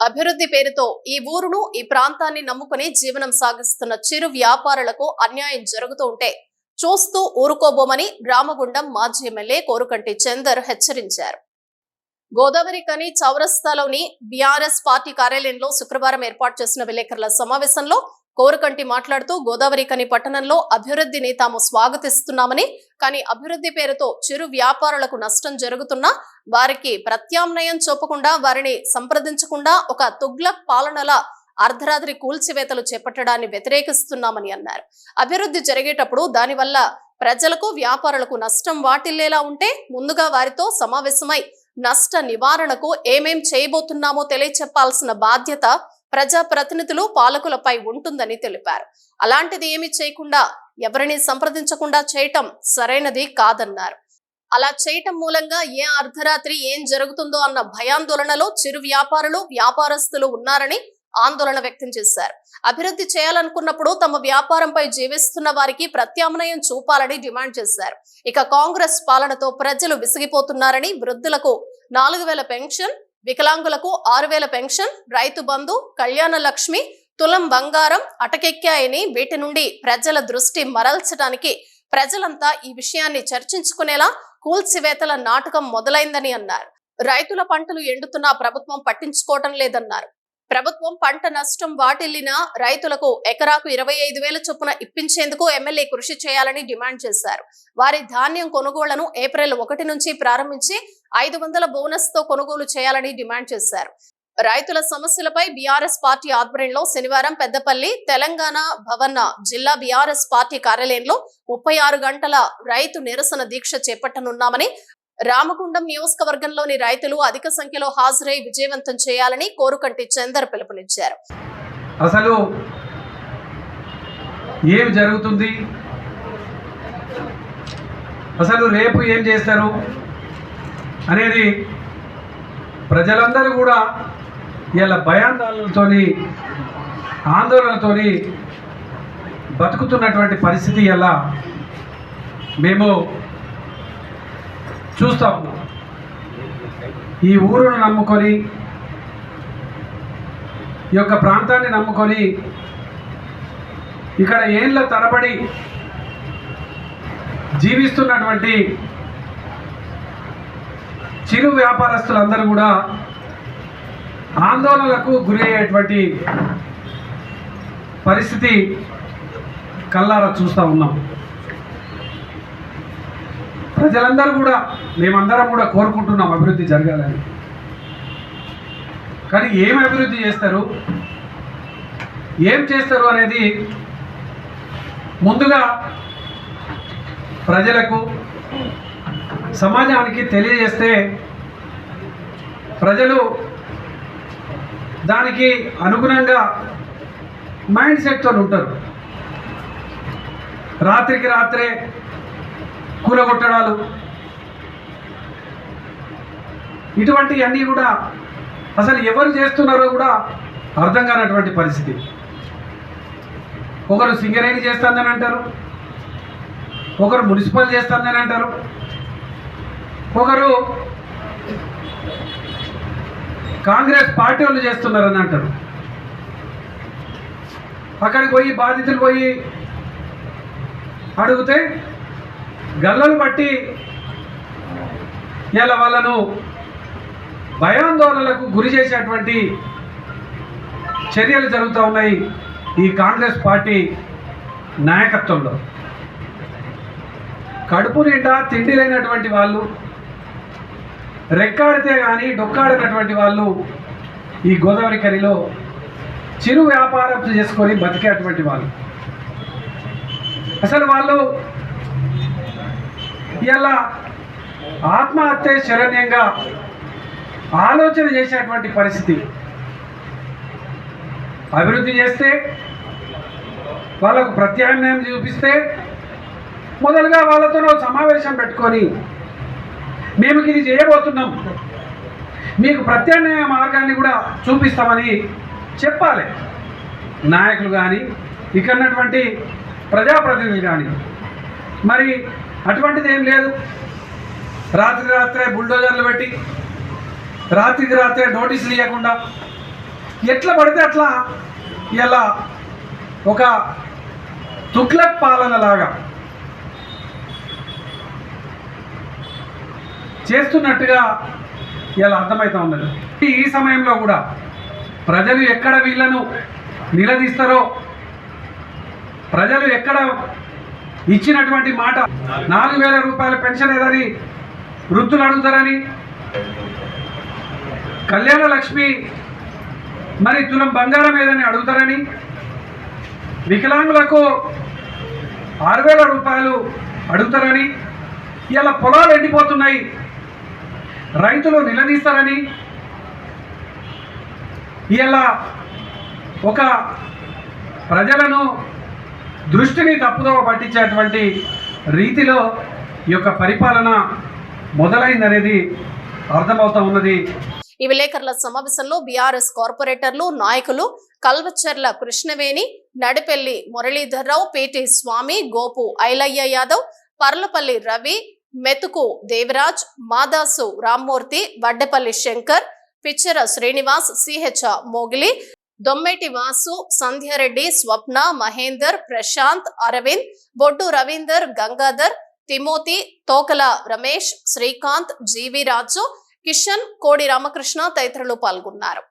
అభివృద్ధి పేరుతో ఈ ఊరును ఈ ప్రాంతాన్ని నమ్ముకుని జీవనం సాగిస్తున్న చిరు వ్యాపారులకు అన్యాయం జరుగుతూ ఉంటే చూస్తూ ఊరుకోబోమని రామగుండం మాజీ ఎమ్మెల్యే కోరుకంటి చందర్ హెచ్చరించారు. గోదావరి కని చౌరస్తాలోని బీఆర్ఎస్ పార్టీ కార్యాలయంలో శుక్రవారం ఏర్పాటు చేసిన విలేకరుల సమావేశంలో కోరుకంటి మాట్లాడుతూ గోదావరి కని పట్టణంలో అభివృద్ధిని తాము స్వాగతిస్తున్నామని కానీ అభివృద్ధి పేరుతో చిరు వ్యాపారులకు నష్టం జరుగుతున్నా వారికి ప్రత్యామ్నాయం చూపకుండా వారిని సంప్రదించకుండా ఒక తుగ్లక్ పాలనల అర్ధరాత్రి కూల్చివేతలు చేపట్టడాన్ని వ్యతిరేకిస్తున్నామని అన్నారు. అభివృద్ధి జరిగేటప్పుడు దానివల్ల ప్రజలకు వ్యాపారులకు నష్టం వాటిల్లేలా ఉంటే ముందుగా వారితో సమావేశమై నష్ట నివారణకు ఏమేం చేయబోతున్నామో తెలియచెప్పాల్సిన బాధ్యత ప్రజా ప్రతినిధులు పాలకులపై ఉంటుందని తెలిపారు. అలాంటిది ఏమీ చేయకుండా ఎవరిని సంప్రదించకుండా చేయటం సరైనది కాదన్నారు. అలా చేయటం మూలంగా ఏ అర్ధరాత్రి ఏం జరుగుతుందో అన్న భయాందోళనలో చిరు వ్యాపారులు వ్యాపారస్తులు ఉన్నారని ఆందోళన వ్యక్తం చేశారు. అభివృద్ధి చేయాలనుకున్నప్పుడు తమ వ్యాపారంపై జీవిస్తున్న వారికి ప్రత్యామ్నాయం చూపాలని డిమాండ్ చేశారు. ఇక కాంగ్రెస్ పాలనతో ప్రజలు విసిగిపోతున్నారని వృద్ధులకు నాలుగు వేల పెన్షన్ వికలాంగులకు ఆరు వేల పెన్షన్ రైతు బంధు కళ్యాణ లక్ష్మి తులం బంగారం అటకెక్కాయని వీటి నుండి ప్రజల దృష్టి మరల్చడానికి ప్రజలంతా ఈ విషయాన్ని చర్చించుకునేలా కూల్చివేతల నాటకం మొదలైందని అన్నారు. రైతుల పంటలు ఎండుతున్నా ప్రభుత్వం పట్టించుకోవటం లేదన్నారు. ప్రభుత్వం పంట నష్టం వాటిల్లిన రైతులకు ఎకరాకు ఇరవై ఐదు వేల చొప్పున ఇప్పించేందుకు ఎమ్మెల్యే కృషి చేయాలని డిమాండ్ చేశారు. వారి ధాన్యం కొనుగోళ్ళను ఏప్రిల్ ఒకటి నుంచి ప్రారంభించి ఐదు వందల బోనస్తో కొనుగోలు చేయాలని డిమాండ్ చేశారు. రైతుల సమస్యలపై బీఆర్ఎస్ పార్టీ ఆధ్వర్యంలో శనివారం పెద్దపల్లి తెలంగాణ భవన జిల్లా బీఆర్ఎస్ పార్టీ కార్యాలయంలో ముప్పై ఆరు గంటల రైతు నిరసన దీక్ష చేపట్టనున్నామని రామగుండం నియోజకవర్గంలోని రైతులు అధిక సంఖ్యలో హాజరై విజయవంతం చేయాలని కోరుకంటి చందర్ పిలుపునిచ్చారు. అసలు ఏమి జరుగుతుంది? అసలు రేపు ఏం చేస్తారు? అనేది ప్రజలందరూ కూడా ఇలా భయాందోళనలతో ఆందోళనతోని బతుకుతున్నటువంటి పరిస్థితి ఎలా మేము చూస్తాము ఈ ఊరును నమ్ముకొని ఈ యొక్క ప్రాంతాన్ని నమ్ముకొని ఇక్కడ ఏళ్ళ తరబడి జీవిస్తున్నటువంటి చిరు వ్యాపారస్తులందరూ కూడా ఆందోళనలకు గురయ్యేటువంటి పరిస్థితి కల్లారా చూస్తూ ఉన్నాం. ప్రజలందరూ కూడా మేమందరం కూడా కోరుకుంటున్నాం అభివృద్ధి జరగాలని. కానీ ఏం అభివృద్ధి చేస్తారు? ఏం చేస్తారు అనేది ముందుగా ప్రజలకు సమాజానికి తెలియజేస్తే ప్రజలు దానికి అనుగుణంగా మైండ్ సెట్తో ఉంటారు. రాత్రికి రాత్రే కూలగొట్టడాలు. ఇటువంటివన్నీ కూడా అసలు ఎవరు చేస్తున్నారో కూడా అర్థం కానటువంటి పరిస్థితి. ఒకరు సింగరేణి చేస్తుందని అంటారు. ఒకరు మున్సిపల్ చేస్తుందని అంటారు. ఒకరు కాంగ్రెస్ పార్టీ వాళ్ళు చేస్తున్నారని అంటారు. అక్కడికి పోయి బాధితులు పోయి అడిగితే గల్లలు బట్టి ఇలా వాళ్ళను భయాందోళనలకు గురి చేసేటువంటి చర్యలు జరుగుతూ ఉన్నాయి ఈ కాంగ్రెస్ పార్టీ నాయకత్వంలో. కడుపు నిండా తిండి లేనటువంటి వాళ్ళు రెక్కాడితే కానీ డొక్కాడినటువంటి వాళ్ళు ఈ గోదావరి కరిలో చిరు వ్యాపారం చేసుకొని బతికేటువంటి వాళ్ళు. అసలు వాళ్ళు ఇలా ఆత్మహత్య శరణ్యంగా ఆలోచన చేసేటువంటి పరిస్థితి. అభివృద్ధి చేస్తే వాళ్ళకు ప్రత్యామ్నాయం చూపిస్తే మొదలుగా వాళ్ళతో సమావేశం పెట్టుకొని మేము ఇది చేయబోతున్నాం. మీకు ప్రత్యామ్నాయ మార్గాన్ని కూడా చూపిస్తామని చెప్పాలి. నాయకులు కానీ ఇక్కడ ఉన్నటువంటి ప్రజాప్రతినిధులు కానీ మరి అటువంటిది ఏం లేదు. రాత్రి రాత్రే బుల్డోజర్లు పెట్టి రాత్రికి రాత్రే నోటీసులు ఇవ్వకుండా ఎట్లా పడితే అట్లా ఇలా ఒక తుక్లక్ పాలన లాగా చేస్తున్నట్టుగా ఇలా అర్థమవుతా ఉన్నది. ఈ సమయంలో కూడా ప్రజలు ఎక్కడ వీళ్ళను నిలదీస్తారో ప్రజలు ఎక్కడ ఇచ్చినటువంటి మాట నాలుగు వేల రూపాయల పెన్షన్ ఏదని వృద్ధులు అడుగుతారని కళ్యాణ లక్ష్మి మరి తులం బంగారం ఏదని అడుగుతారని వికలాంగులకు ఆరు వేల రూపాయలు అడుగుతారని ఇలా పొలాలు ఎండిపోతున్నాయి. రైతులు నిలదీస్తారని ఇలా ఒక ప్రజలను దృష్టిని తప్పుదోవ పట్టించేటువంటి రీతిలో ఈ యొక్క పరిపాలన మొదలైందనేది అర్థమవుతా ఉన్నది. ఈ విలేకరుల సమావేశంలో బీఆర్ఎస్ కార్పొరేటర్లు నాయకులు కల్వచర్ల కృష్ణవేణి నడిపెల్లి మురళీధర్రావు పేటి స్వామి Gopu Ailayya Yadav Parlapalli Ravi Methuku Devaraj Madasu Rammurthy Vaddepalli Shankar Pichara Srinivas CH Mogili Dommeti Vasu Sandhya Reddy Swapna Mahender Prashanth Aravind Boddu Ravinder Gangadhar Timothy Tokala Ramesh Srikanth G V Raju Kishan Kodi Ramakrishna తదితరులు పాల్గొన్నారు.